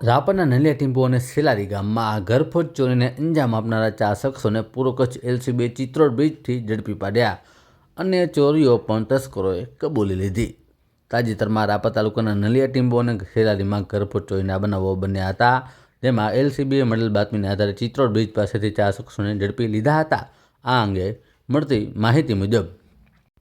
રાપરના નલિયા ટીમ્પો અને સેલારી ગામમાં આ ઘરફોડ ચોરીને અંજામ આપનારા ચાર શખ્સોને પૂર્વ કચ્છ એલસીબીએ ચિત્રોડ બ્રિજથી ઝડપી પાડ્યા અન્ય ચોરીઓ પણ તસ્કરોએ કબૂલી લીધી. તાજેતરમાં રાપર તાલુકાના નલિયા ટીમ્બો અને સેલારીમાં ઘરફોડ ચોરીના બનાવો બન્યા હતા, જેમાં એલસીબીએ મળેલ બાતમીના આધારે ચિત્રોડ બ્રિજ પાસેથી ચાર શખ્સોને ઝડપી લીધા હતા. આ અંગે મળતી માહિતી મુજબ,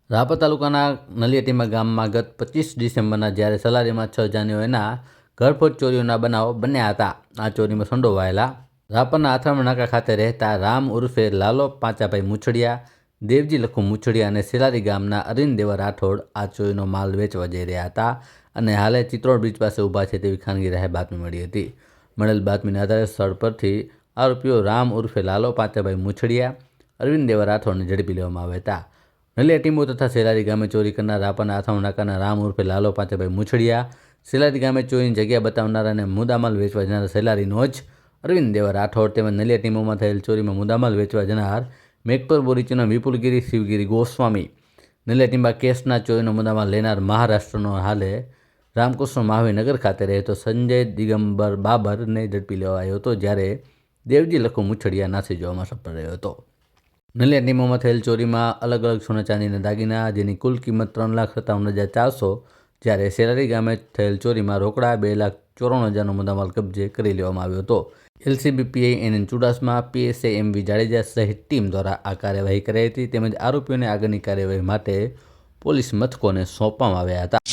રાપર તાલુકાના નલિયાટીમા ગામમાં ગત પચીસ ડિસેમ્બરના જ્યારે સલારીમાં છ જાન્યુઆરીના ઘરફોડ ચોરીઓના બનાવો બન્યા હતા. આ ચોરીમાં સંડોવાયેલા રાપરના આથામ નાકા ખાતે રહેતા રામ ઉર્ફે લાલો પાંચાભાઈ મુછડિયા, દેવજી લખુ મુછડિયા અને સેલારી ગામના અરવિંદ દેવા રાઠોડ આ ચોરીનો માલ વેચવા જઈ રહ્યા હતા અને હાલે ચિત્રોડ બ્રિજ પાસે ઊભા છે તેવી ખાનગી રાહે બાતમી મળી હતી. મળેલ બાતમીના આધારે સ્થળ પરથી આરોપીઓ રામ ઉર્ફે લાલો પાંચાભાઈ મુછડિયા, અરવિંદ દેવા રાઠોડને ઝડપી લેવામાં આવ્યા હતા. નલિયા ટીમો તથા સેલારી ગામે ચોરી કરનાર રાપરના આથામ નાકાના રામ ઉર્ફે લાલો પાંચાભાઈ મુછડિયા સેલારી ગામે ચોરીની જગ્યા બતાવનારા અને મુદ્દામાલ વેચવા જનાર સેલારીનો જ અરવિંદ દેવા રાઠોડ તેમજ નલિયા ટીમોમાં થયેલ ચોરીમાં મુદ્દામાલ વેચવા જનાર મેકપર બોરીચીનો વિપુલગીરી, શિવગીરી, ગોસ્વામી. નલિયા ટીંબા કેસના ચોરીનો મુદ્દામાલ લેનાર મહારાષ્ટ્રનો હાલે રામકૃષ્ણ મહાવીનગર ખાતે રહેતો સંજય દિગંબર બાબરને ઝડપી લેવાયો હતો જ્યારે દેવજી લખો મુછડિયા નાસી જોવામાં સફળ રહ્યો હતો. નલિયા ટીમોમાં થયેલ ચોરીમાં અલગ અલગ સોના ચાંદીના દાગીના, જેની કુલ કિંમત ત્રણ લાખ સત્તાવન હજાર ચારસો જ્યારે સેલારી ગામે થયેલ ચોરીમાં રોકડા બે લાખ ચોરાણું હજારનો મુદ્દામાલ કબજે કરી લેવામાં આવ્યો હતો. LCB PI N N Chudasama PSI M V Jadeja સહિત ટીમ દ્વારા આ કાર્યવાહી કરાઈ હતી. તેમજ આરોપીઓને આગળની કાર્યવાહી માટે પોલીસ મથકોને સોંપવામાં આવ્યા હતા.